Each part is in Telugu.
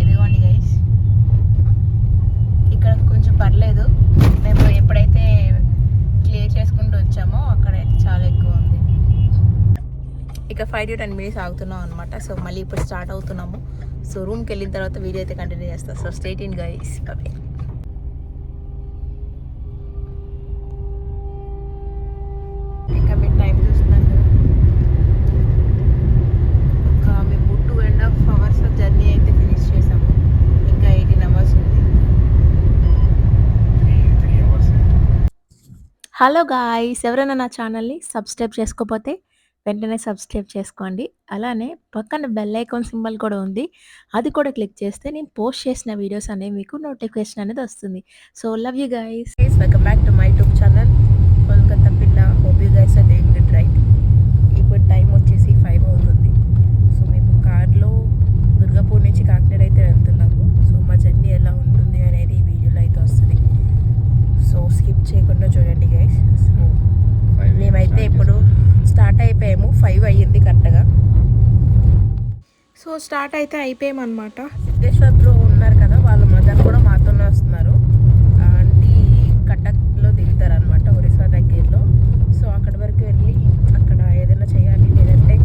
ఇదిగోండి గైస్ ఇక్కడ కొంచెం పర్లేదు. మేము ఎప్పుడైతే క్లియర్ చేసుకుంటూ వచ్చామో అక్కడైతే చాలా ఎక్కువ ఉంది. ఇక ఫైవ్ టు టెన్ మినిట్స్ ఆగుతున్నాం అనమాట సో మళ్ళీ ఇప్పుడు స్టార్ట్ అవుతున్నాము. సో రూమ్కి వెళ్ళిన తర్వాత వీడియో అయితే కంటిన్యూ చేస్తాం. సో స్టేట్ ఇన్ గైస్ ఓకే హలో గాయ్స్ ఎవరైనా నా ఛానల్ని సబ్స్క్రైబ్ చేసుకోకపోతే వెంటనే సబ్స్క్రైబ్ చేసుకోండి. అలానే పక్కన బెల్ ఐకాన్ సింబల్ కూడా ఉంది. అది కూడా క్లిక్ చేస్తే నేను పోస్ట్ చేసిన వీడియోస్ అనేవి మీకు నోటిఫికేషన్ అనేది వస్తుంది. So love you guys welcome back to my YouTube channel Kolkata పిల్ల hope you guys are doing good right ఇప్పుడు టైం వచ్చేసి ఫైవ్ అవుతుంది సో మేము కార్లో దుర్గాపూర్ నుంచి కాకినాడ అయితే వెళ్తున్నాము సో మా జర్నీ ఎలా ఉంటుంది అనేది ఈ వీడియోలో అయితే వస్తుంది సో స్కిప్ చేయకుండా చూడండి గైస్ సో మేమైతే ఇప్పుడు స్టార్ట్ అయిపోయాము ఫైవ్ అయ్యింది కరెక్ట్గా సో స్టార్ట్ అయితే అయిపోయామన్నమాట. సిద్ధేశ్వర్ బ్రో ఉన్నారు కదా వాళ్ళ మదర్ కూడా మాతోనే వస్తున్నారు ఆంటీ కటక్లో దిగుతారు అనమాట ఒరిస్సా దగ్గరలో సో అక్కడి వరకు వెళ్ళి అక్కడ ఏదైనా చేయాలి లేదంటే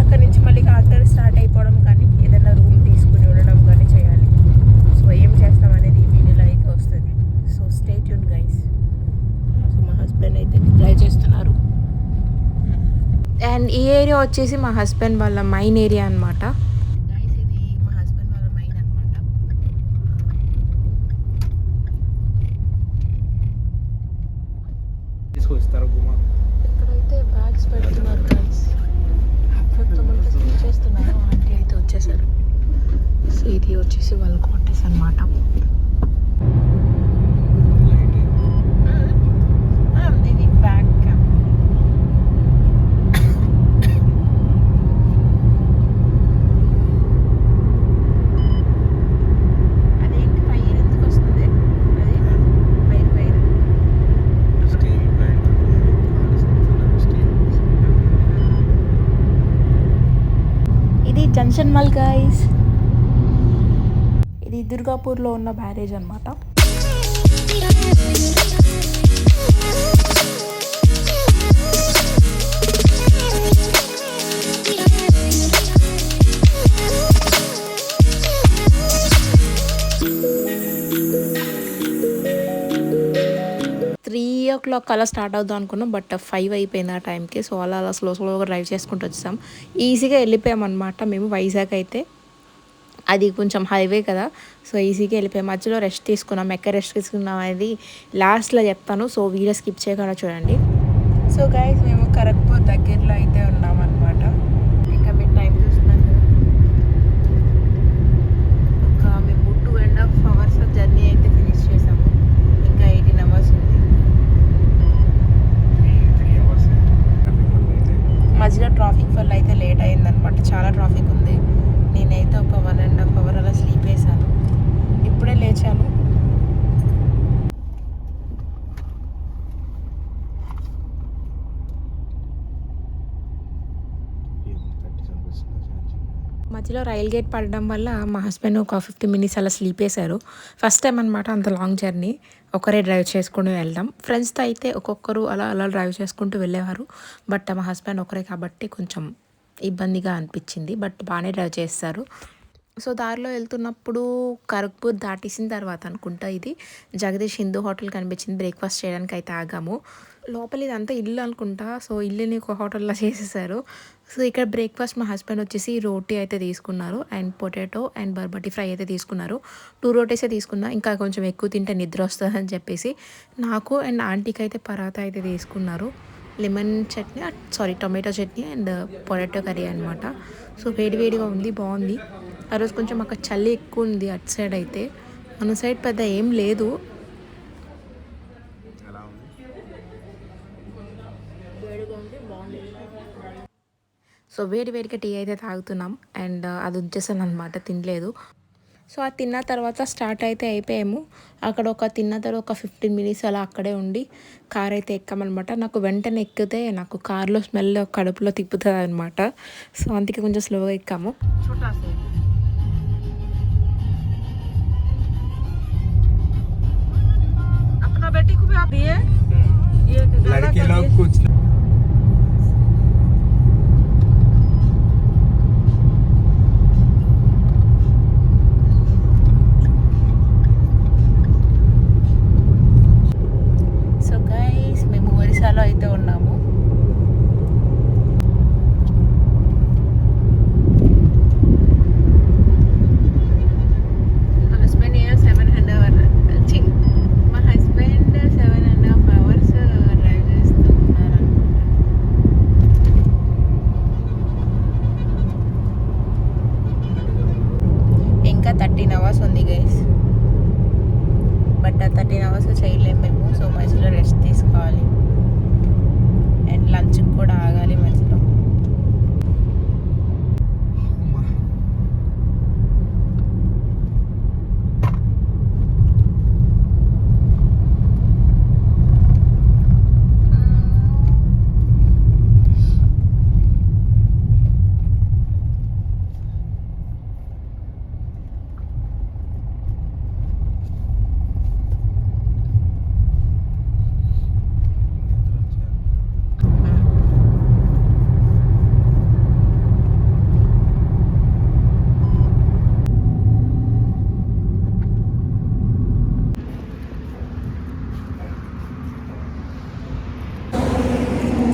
అక్కడి నుంచి మళ్ళీ కాకినాడ స్టార్ట్ అయిపోవడం కానీ ఏదైనా రూమ్ తీసుకుని ఉండడం కానీ చేయాలి సో ఏం చేస్తాం అనేది ఈ వీడియోలో అయితే వస్తుంది సో స్టేట్ యూన్ గైస్ సో మా హస్బెండ్ అయితే డ్రైవ్ చేస్తున్నారు అండ్ ఈ ఏరియా వచ్చేసి మా హస్బెండ్ వాళ్ళ మైన్ ఏరియా అనమాట ఇది మా హస్బెండ్ వాళ్ళ మైన్ అనమాట తీసుకొస్తారు గుమా. ఇక్కడైతే బ్యాగ్స్ పెడుతున్నారు గైస్ కొంతమంది తీసేస్తున్నారు ఆంటీ అయితే వచ్చేసారు. సో ఇది వచ్చేసి వాళ్ళ క్వార్టర్స్ అనమాట ఇది బ్యాగ్ క్యామ్ అదేంటి ఫైర్ ఎందుకు వస్తుంది అది fire fire steel plant steel ఇది మల్ గైస్ ఇది దుర్గాపూర్లో ఉన్న బ్యారేజ్ అనమాట ఓ క్లాక్ అలా స్టార్ట్ అవుదాం అనుకున్నాం బట్ ఫైవ్ అయిపోయింది ఆ టైంకి సో అలా అలా స్లో స్లోగా డ్రైవ్ చేసుకుంటూ వచ్చాం ఈజీగా వెళ్ళిపోయాం అనమాట మేము వైజాగ్ అయితే అది కొంచెం హైవే కదా. సో ఈజీగా వెళ్ళిపోయాం. మధ్యలో రెస్ట్ తీసుకున్నాం. ఎక్కడ రెస్ట్ తీసుకున్నాం అనేది లాస్ట్లో చెప్తాను. సో వీడియో స్కిప్ చేయకుండా చూడండి. సో గైస్ మేము కరెక్ట్ దగ్గరలో అయితే ఉన్నాం అనమాట ఇంకా మీరు టైం చూస్తున్నాను కదా ఒక మేము two and half hours journey అయితే ఫినిష్ చేసాము ఇంకా ఎయిటీన్ అవర్స్ ఉంది త్రీ త్రీ అవర్స్ ట్రాఫిక్ వల్ల అయితే మధ్యలో ట్రాఫిక్ వల్ల అయితే లేట్ అయిందనమాట చాలా ట్రాఫిక్ ఉంది నేనైతే ఒక వన్ అండ్ హాఫ్ అవర్ అలా స్లీప్ వేసాను ఇప్పుడే లేచాను థర్టీ సంవత్సరాలు మధ్యలో రైల్ గేట్ పడడం వల్ల మా హస్బెండ్ ఒక ఫిఫ్టీ మినిట్స్ అలా స్లీప్ వేశారు ఫస్ట్ టైం అనమాట అంత లాంగ్ జర్నీ. ఒకరే డ్రైవ్ చేసుకుని వెళ్దాం. ఫ్రెండ్స్తో అయితే ఒక్కొక్కరు అలా అలా డ్రైవ్ చేసుకుంటూ వెళ్ళేవారు. బట్ మా హస్బెండ్ ఒకరే కాబట్టి కొంచెం ఇబ్బందిగా అనిపించింది. బట్ బాగానే డ్రైవ్ చేస్తారు. సో దారిలో వెళ్తున్నప్పుడు కరక్పూర్ దాటేసిన తర్వాత అనుకుంటా ఇది. జగదీష్ హిందూ హోటల్ కనిపించింది. బ్రేక్ఫాస్ట్ చేయడానికి అయితే ఆగాము. లోపల ఇదంతా ఇల్లు అనుకుంటా. సో ఇల్లుని ఒక హోటల్లో చేసేసారు. సో ఇక్కడ బ్రేక్ఫాస్ట్ మా హస్బెండ్ వచ్చేసి రోటీ అయితే తీసుకున్నారు అండ్ పొటాటో అండ్ బర్బటి ఫ్రై అయితే తీసుకున్నారు. టూ రోటీసే తీసుకున్నా. ఇంకా కొంచెం ఎక్కువ తింటే నిద్ర వస్తుందని చెప్పేసి నాకు అండ్ ఆంటీకి అయితే పరాతా అయితే తీసుకున్నారు. Lemon chutney sorry tomato chutney and potato curry అనమాట సో వేడివేడిగా ఉంది బాగుంది. ఆ రోజు కొంచెం అక్కడ చలి ఎక్కువ ఉంది అటు సైడ్ అయితే. మన సైడ్ పెద్ద ఏం లేదు ఎలా ఉంది సో వేడి వేడిగా టీ అయితే తాగుతున్నాం అండ్ అది ఉంచేసాను అనమాట తినలేదు సో ఆ తిన్న తర్వాత స్టార్ట్ అయితే అయిపోయాము అక్కడ ఒక తిన్న తర్వాత ఒక ఫిఫ్టీన్ మినిట్స్ అలా అక్కడే ఉండి కార్ అయితే ఎక్కామన్నమాట నాకు వెంటనే ఎక్కితే నాకు కార్లో స్మెల్ కడుపులో తిప్పుతుంది అనమాట సో అందుకే కొంచెం స్లోగా ఎక్కాము अपना बेटी को भी आप दिए ये డ్రైవ్ చేస్తూ ఉన్నారు ఇంకా థర్టీన్ అవర్స్ ఉంది గైస్ బట్ ఆ థర్టీన్ అవర్స్ చేయలేము మేము సో మధ్యలో రెస్ట్ తీసుకోవాలి. అండ్ లంచ్కి కూడా ఆగాలి మంచి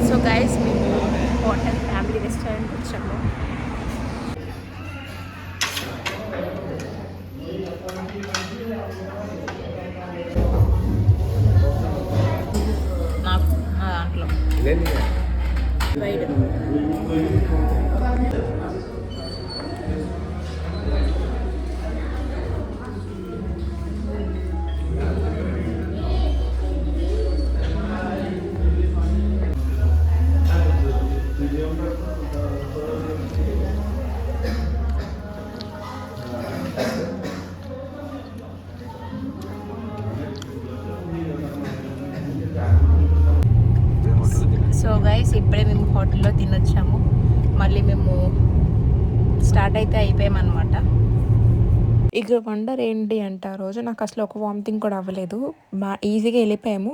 సో గైస్ మేము హోటల్ ఫ్యామిలీ రెస్టారెంట్ వచ్చాము నాకు నా దాంట్లో వైడ్ తినొచ్చాము మళ్ళీ మేము స్టార్ట్ అయితే అయిపోయామన్నమాట. ఇక వండర్ ఏంటి అంటే ఆ రోజు? నాకు అసలు ఒక వామిటింగ్ కూడా అవ్వలేదు. బా ఈజీగా వెళ్ళిపోయాము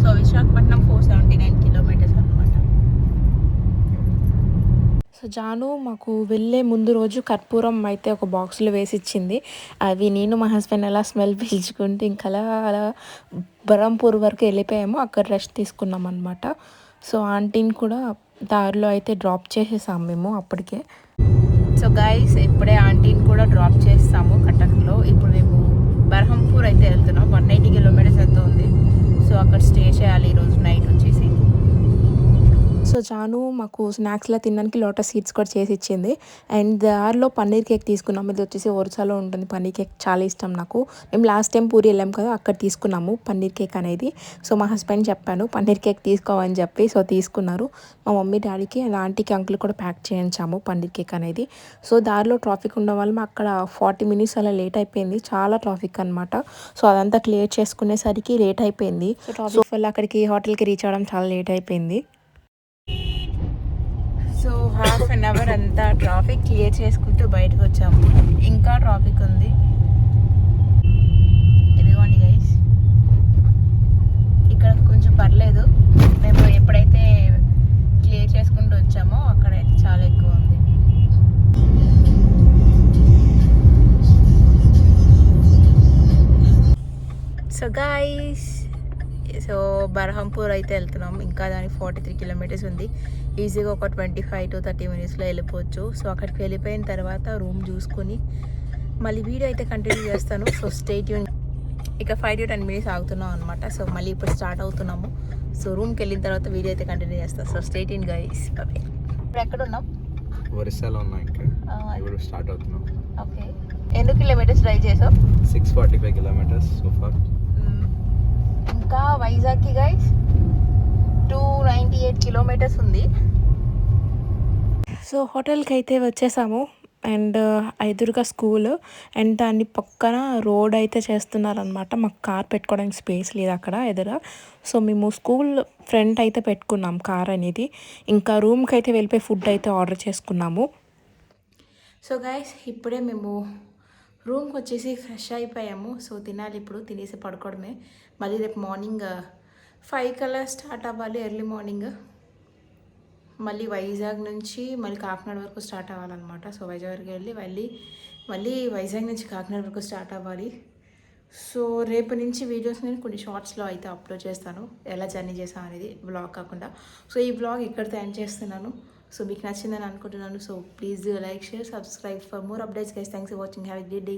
so Visakhapatnam four seventy nine kilometres అనమాట సో జాను మాకు వెళ్ళే ముందు రోజు కర్పూరం అయితే ఒక బాక్స్లో వేసి ఇచ్చింది అవి నేను మా హస్బెండ్ అలా స్మెల్ పీల్చుకుంటే ఇంకా అలా అలా బరంపూర్ వరకు వెళ్ళిపోయాము. అక్కడ రెస్ట్ తీసుకున్నాం అనమాట సో ఆంటీని కూడా దారిలో అయితే డ్రాప్ చేసేసాం మేము అప్పటికే. సో గైస్ ఇప్పుడే ఆంటీని కూడా డ్రాప్ చేస్తాము కటక్లో. ఇప్పుడు మేము బర్హంపూర్ అయితే వెళ్తున్నాం. వన్ ఎయిటీ కిలోమీటర్స్ ఎంత ఉంది. సో అక్కడ స్టే చేయాలి ఈరోజు నైట్ వచ్చేసి. సో జాను మాకు స్నాక్స్లో తినడానికి లోటస్ సీడ్స్ కూడా చేసి ఇచ్చింది. అండ్ దారిలో పన్నీర్ కేక్ తీసుకున్నాము. ఇది వచ్చేసి ఒరిసాలో ఉంటుంది. పన్నీర్ కేక్ చాలా ఇష్టం నాకు. మేము లాస్ట్ టైం పూరి వెళ్ళాం కదా అక్కడ తీసుకున్నాము పన్నీర్ కేక్ అనేది. సో మా హస్బెండ్ చెప్పాను పన్నీర్ కేక్ తీసుకోమని చెప్పి. సో తీసుకున్నారు. మా మమ్మీ డాడీకి అండ్ ఆంటీకి అంకుల్ కూడా ప్యాక్ చేయించాము పన్నీర్ కేక్ అనేది. సో దారిలో ట్రాఫిక్ ఉండడం వల్ల మాకు అక్కడ ఫార్టీ మినిట్స్ అలా లేట్ అయిపోయింది. చాలా ట్రాఫిక్ అనమాట సో అదంతా క్లియర్ చేసుకునేసరికి లేట్ అయిపోయింది. సో ట్రాఫిక్ వల్ల అక్కడికి హోటల్కి రీచ్ అవ్వడం చాలా లేట్ అయిపోయింది సో హాఫ్ అవర్ అంతా ట్రాఫిక్ క్లియర్ చేసుకుంటూ బయటకు వచ్చాము. ఇంకా ట్రాఫిక్ ఉంది. బర్హంపూర్ అయితే వెళ్తున్నాం. ఇంకా దానికి ఫార్టీ త్రీ కిలోమీటర్స్ ఉంది. ఈజీగా ఒక ట్వంటీ ఫైవ్ టు థర్టీ మినిట్స్లో వెళ్ళిపోవచ్చు. సో అక్కడికి వెళ్ళిపోయిన తర్వాత రూమ్ చూసుకొని మళ్ళీ వీడియో అయితే కంటిన్యూ చేస్తాను. సో స్టేట్ ఇక ఫైవ్ టు టెన్ మినిట్స్ ఆగుతున్నాం అనమాట సో మళ్ళీ ఇప్పుడు స్టార్ట్ అవుతున్నాము. సో రూమ్కి వెళ్ళిన తర్వాత వీడియో అయితే కంటిన్యూ చేస్తాను సో స్టేట్ ఇన్ గైస్ ఇప్పుడు ఎక్కడ ఉన్నాం ఒరిస్సాలో ఉన్నాం ఇంకా. ఇప్పుడు స్టార్ట్ అవుతున్నాం. ఓకే ఎన్ని కిలోమీటర్స్ డ్రైవ్ చేసావు? Six forty five kilometres so far ఇంకా వైజాగ్కి guys two ninety eight kilometres ఉంది. సో హోటల్కి అయితే వచ్చేసాము అండ్ ఎదురుగా స్కూల్ అండ్ దాన్ని పక్కన రోడ్ అయితే చేస్తున్నారనమాట మాకు కార్ పెట్టుకోవడానికి స్పేస్ లేదు అక్కడ ఎదుర. సో మేము స్కూల్ ఫ్రంట్ అయితే పెట్టుకున్నాం కార్ అనేది. ఇంకా రూమ్కి అయితే వెళ్ళిపోయి ఫుడ్ అయితే ఆర్డర్ చేసుకున్నాము. సో గైస్ ఇప్పుడే మేము రూమ్కి వచ్చేసి ఫ్రెష్ అయిపోయాము. సో తినాలి ఇప్పుడు. తినేసి పడుకోవడమే. మళ్ళీ రేపు మార్నింగ్ ఫైవ్ కల్లా స్టార్ట్ అవ్వాలి ఎర్లీ మార్నింగ్ మళ్ళీ వైజాగ్ నుంచి మళ్ళీ కాకినాడ వరకు స్టార్ట్ అవ్వాలన్నమాట. సో వైజాగ్ వరకు వెళ్ళి మళ్ళీ మళ్ళీ వైజాగ్ నుంచి కాకినాడ వరకు స్టార్ట్ అవ్వాలి. సో రేపు నుంచి వీడియోస్ నేను కొన్ని షార్ట్స్లో అయితే అప్లోడ్ చేస్తాను. ఎలా జర్నీ చేసాను అనేది బ్లాగ్ కాకుండా. సో ఈ బ్లాగ్ ఇక్కడితో ఎండ్ చేస్తున్నాను. సో మీకు నచ్చిందని అనుకుంటున్నాను. So please like share subscribe for more updates guys thanks for watching have a good day